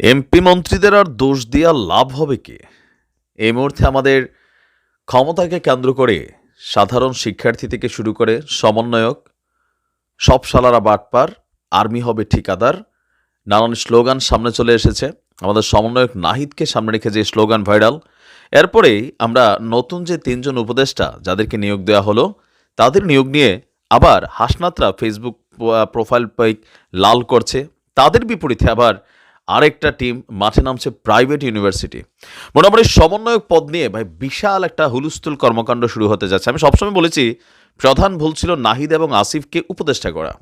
MP মন্ত্রীদের আর দোষ দিয়া লাভ হবে কি? এই মুহূর্তে আমাদের ক্ষমতাকে কেন্দ্র করে সাধারণ শিক্ষার্থী থেকে শুরু করে সমন্বয়ক সব সালারা বাটপার, আর্মি হবে ঠিকাদার, নানান স্লোগান সামনে চলে এসেছে। আমাদের সমন্বয়ক নাহিদকে সামনে রেখে যে স্লোগান ভাইরাল, এরপরেই আমরা নতুন যে তিনজন উপদেষ্টা যাদেরকে নিয়োগ দেওয়া হলো, তাদের নিয়োগ নিয়ে আবার হাসনাতরা ফেসবুক প্রোফাইল পাইক লাল করছে। তাদের বিপরীতে আবার আরেকটা টিম মাঠে নামছে প্রাইভেট ইউনিভার্সিটি মোটামুটি সমন্বয়ক পদ নিয়ে ভাই বিশাল একটা হুলুস্থুল কর্মকাণ্ড শুরু হতে যাচ্ছে। আমি সবসময় বলেছি, প্রধান ভুল ছিল নাহিদ এবং আসিফকে উপদেষ্টা করা।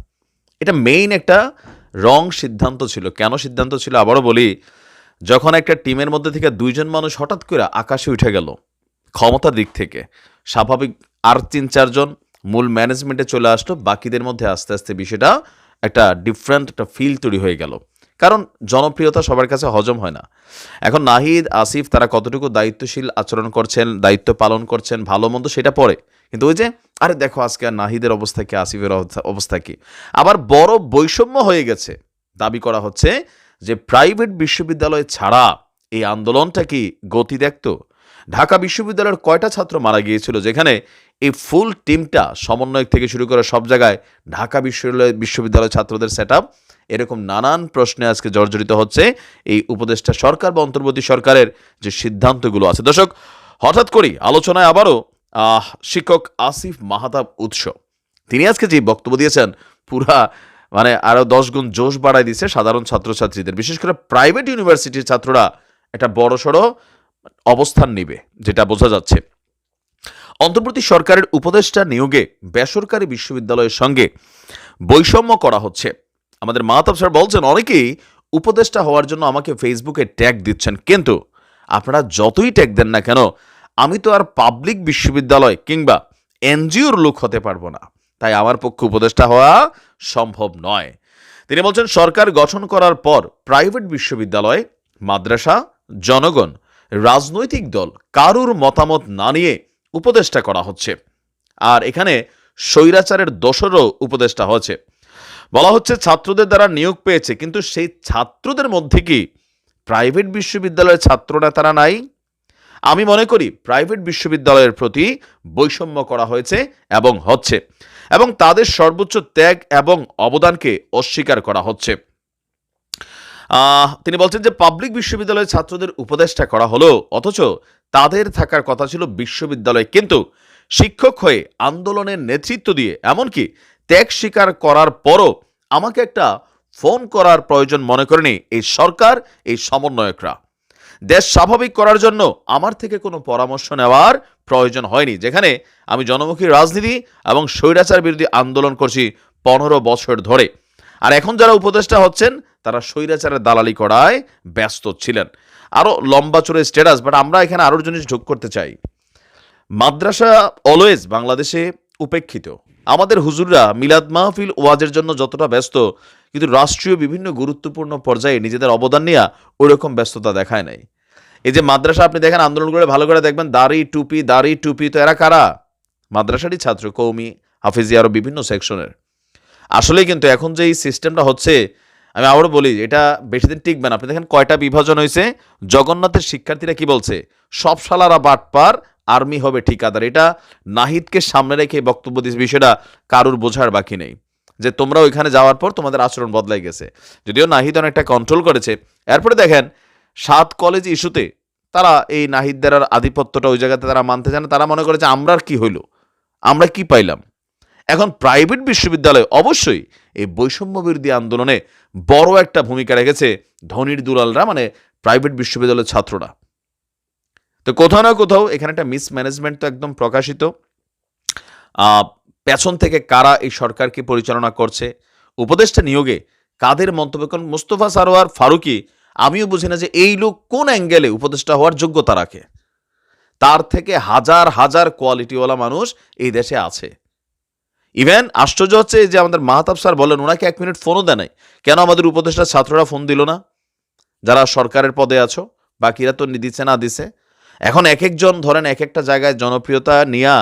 এটা মেইন একটা রং সিদ্ধান্ত ছিল। কেন সিদ্ধান্ত ছিল? আবারও বলি, যখন একটা টিমের মধ্যে থেকে দুইজন মানুষ হঠাৎ করে আকাশে উঠে গেল, ক্ষমতার দিক থেকে, স্বাভাবিক আর তিন চারজন মূল ম্যানেজমেন্টে চলে আসলো। বাকিদের মধ্যে আস্তে আস্তে বিষয়টা একটা ডিফারেন্ট একটা ফিল তৈরি হয়ে গেল। কারণ জনপ্রিয়তা সবার কাছে হজম হয় না। এখন নাহিদ, আসিফ তারা কতটুকু দায়িত্বশীল আচরণ করছেন, দায়িত্ব পালন করছেন, ভালো মন্দ সেটা পরে। কিন্তু ওই যে, আরে দেখো আজকে আর নাহিদের অবস্থা কি, আসিফের অবস্থা- কি? আবার বড় বৈষম্য হয়ে গেছে। দাবি করা হচ্ছে যে প্রাইভেট বিশ্ববিদ্যালয় ছাড়া এই আন্দোলনটা কি গতি দেখতো? ঢাকা বিশ্ববিদ্যালয়ের কয়টা ছাত্র মারা গিয়েছিল যেখানে এই ফুল টিমটা সমন্বয় থেকে শুরু করে সব জায়গায় ঢাকা বিশ্ববিদ্যালয় বিশ্ববিদ্যালয় ছাত্রদের সেট এরকম নানান প্রশ্নে আজকে জর্জরিত হচ্ছে এই উপদেষ্টা সরকার বা অন্তর্বর্তী সরকারের যে সিদ্ধান্তগুলো আছে। দর্শক, হঠাৎ করেই আলোচনায় আবারও শিক্ষক আসিফ মাহাতাব উৎস। তিনি আজকে যে বক্তব্য দিয়েছেন, পুরা মানে আরও দশ গুণ জোশ বাড়ায় দিয়েছে সাধারণ ছাত্রছাত্রীদের। বিশেষ করে প্রাইভেট ইউনিভার্সিটির ছাত্ররা, একটা বড়সড় অবস্থান নিবে, যেটা বোঝা যাচ্ছে। অন্তর্বর্তী সরকারের উপদেষ্টা নিয়োগে বেসরকারি বিশ্ববিদ্যালয়ের সঙ্গে বৈষম্য করা হচ্ছে। আমাদের মাহতাব স্যার বলছেন, অনেকেই উপদেষ্টা হওয়ার জন্য আমাকে ফেসবুকে ট্যাগ দিচ্ছেন। কিন্তু আপনারা যতই ট্যাগ দেন না কেন, আমি তো আর পাবলিক বিশ্ববিদ্যালয় কিংবা এনজিওর লোক হতে পারব না। তাই আমার পক্ষে উপদেষ্টা হওয়া সম্ভব নয়। তিনি বলছেন, সরকার গঠন করার পর প্রাইভেট বিশ্ববিদ্যালয়, মাদ্রাসা, জনগণ রাজনৈতিক দল কারুর মতামত না নিয়ে উপদেষ্টা করা হচ্ছে। আর এখানে স্বৈরাচারের দোষরও উপদেষ্টা হচ্ছে বলা হচ্ছে ছাত্রদের দ্বারা নিয়োগ পেয়েছে, কিন্তু সেই ছাত্রদের মধ্যে কি প্রাইভেট বিশ্ববিদ্যালয়ের ছাত্ররা তারা নাই? আমি মনে করি প্রাইভেট বিশ্ববিদ্যালয়ের প্রতি বৈষম্য করা হয়েছে এবং হচ্ছে। এবং তাদের সর্বোচ্চ ত্যাগ এবং অবদানকে অস্বীকার করা হচ্ছে। তিনি বলছেন যে পাবলিক বিশ্ববিদ্যালয়ের ছাত্রদের উপদেষ্টা করা হলো, অথচ তাদের থাকার কথা ছিল বিশ্ববিদ্যালয়ে। কিন্তু শিক্ষক হয়ে আন্দোলনের নেতৃত্ব দিয়ে, এমনকি ত্যাগ স্বীকার করার পরও আমাকে একটা ফোন করার প্রয়োজন মনে করেনি এই সরকার, এই সমন্বয়করা। দেশ স্বাভাবিক করার জন্য আমার থেকে কোনো পরামর্শ নেওয়ার প্রয়োজন হয়নি, যেখানে আমি জনমুখী রাজনীতি এবং স্বৈরাচার বিরোধী আন্দোলন করছি পনেরো বছর ধরে। আর এখন যারা উপদেষ্টা হচ্ছেন তারা স্বৈরাচারের দালালি করায় ব্যস্ত ছিলেন। আরও লম্বা চড়ে স্ট্যাটাস বাট আমরা এখানে আরও জিনিস যোগ করতে চাই। মাদ্রাসা অলওয়েজ বাংলাদেশে উপেক্ষিত। আমাদের হুজুররা মিলাদ মাহফিল ওয়াজের জন্য যতটা ব্যস্ত, কিন্তু রাষ্ট্রীয় বিভিন্ন গুরুত্বপূর্ণ পর্যায়ে নিজেদের অবদান নিয়ে ওইরকম ব্যস্ততা দেখায় নাই। এই যে মাদ্রাসা আপনি দেখেন, আন্দোলন করে ভালো করে দেখবেন, দাড়ি টুপি দাড়ি টুপি, তো এরা কারা? মাদ্রাসারই ছাত্র, কৌমি, হাফিজি আরও বিভিন্ন সেকশনের। আসলে কিন্তু এখন যে এই সিস্টেমটা হচ্ছে আমি আবারও বলি, এটা বেশি দিন টিকবে না। আপনি দেখেন কয়টা বিভাজন হয়েছে জগন্নাথের শিক্ষার্থীরা কি বলছে? সব শালারা বাটপার, আর্মি হবে ঠিকাদার। এটা নাহিদকে সামনে রেখে বক্তব্য দিয়েছে। বিষয়টা কারুর বোঝার বাকি নেই। যে তোমরা ওইখানে যাওয়ার পর তোমাদের আচরণ বদলাই গেছে। যদিও নাহিদ অনেকটা কন্ট্রোল করেছে। এরপরে দেখেন, সাত কলেজ ইস্যুতে তারা এই নাহিদদের আর আধিপত্যটা ওই জায়গাতে তারা মানতে চায় না। তারা মনে করে যে আমরা কি হইল? আমরা কি পাইলাম? এখন প্রাইভেট বিশ্ববিদ্যালয় অবশ্যই এই বৈষম্য বিরোধী আন্দোলনে বড় একটা ভূমিকা রেখেছে ধনির দুলালরা মানে প্রাইভেট বিশ্ববিদ্যালয়ের ছাত্ররা। তো কোথাও না কোথাও এখানে একটা মিসম্যানেজমেন্ট তো একদম প্রকাশিত। পেছন থেকে কারা এই সরকারকে পরিচালনা করছে, উপদেষ্টা নিয়োগে কাদের মন্তব্য? কারণ মুস্তফা সারোয়ার, ফারুকি, আমিও বুঝি না যে এই লোক কোন অ্যাঙ্গেলে উপদেষ্টা হওয়ার যোগ্যতা রাখে। তার থেকে হাজার হাজার কোয়ালিটিওয়ালা মানুষ এই দেশে আছে। ইভেন আশ্চর্য হচ্ছে যে আমাদের মাহতাব স্যার বলেন ওনাকে এক মিনিট ফোনও দেয় নাই। কেন আমাদের উপদেষ্টা ছাত্ররা ফোন দিল না? যারা সরকারের পদে আছো, বাকিরা তো দিচ্ছে না দিছে। এখন এক একজন, ধরেন এক একটা জায়গায় জনপ্রিয়তা নিয়ে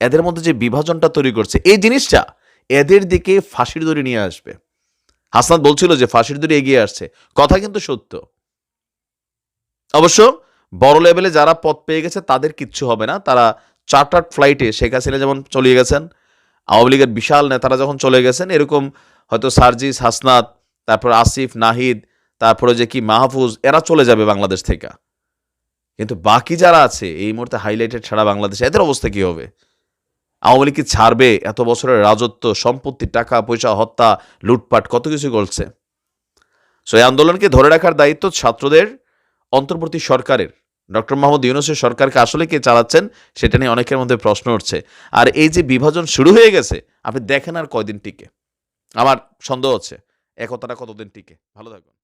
এদের মধ্যে যে বিভাজনটা তৈরি করছে, এই জিনিসটা এদের দিকে ফাঁসির দড়ি নিয়ে আসবে। হাসনাত বলছিল যে ফাঁসির দড়ি এগিয়ে আসছে। কথা কিন্তু সত্য। অবশ্য বড় লেভেলে যারা পদ পেয়ে গেছে, তাদের কিচ্ছু হবে না। তারা চার্টার্ড ফ্লাইটে শেখ হাসিনা যেমন চলে গেছেন আওয়ামী লীগের বিশাল নেতারা যখন চলে গেছেন, এরকম হয়তো সার্জিস, হাসনাত, তারপর আসিফ, নাহিদ, তারপরে যে কি মাহফুজ, এরা চলে যাবে বাংলাদেশ থেকে। কিন্তু বাকি যারা আছে, এই মুহূর্তে হাইলাইটেড ছাড়া বাংলাদেশে, এদের অবস্থা কি হবে? আওয়ামী লীগ কি ছাড়বে? এত বছরের রাজত্ব, সম্পত্তি, টাকা, পয়সা, হত্যা, লুটপাট, কত কিছু করছে সো এই আন্দোলনকে ধরে রাখার দায়িত্ব ছাত্রদের, অন্তর্বর্তী সরকারের। ডক্টর মোহাম্মদ ইউনুসের সরকারকে আসলে কে চালাচ্ছেন, সেটা নিয়ে অনেকের মধ্যে প্রশ্ন উঠছে। আর এই যে বিভাজন শুরু হয়ে গেছে, আপনি দেখেন আর কয়দিন টিকে। আমার সন্দেহ হচ্ছে, একতাটা কতদিন টিকে। ভালো থাকুন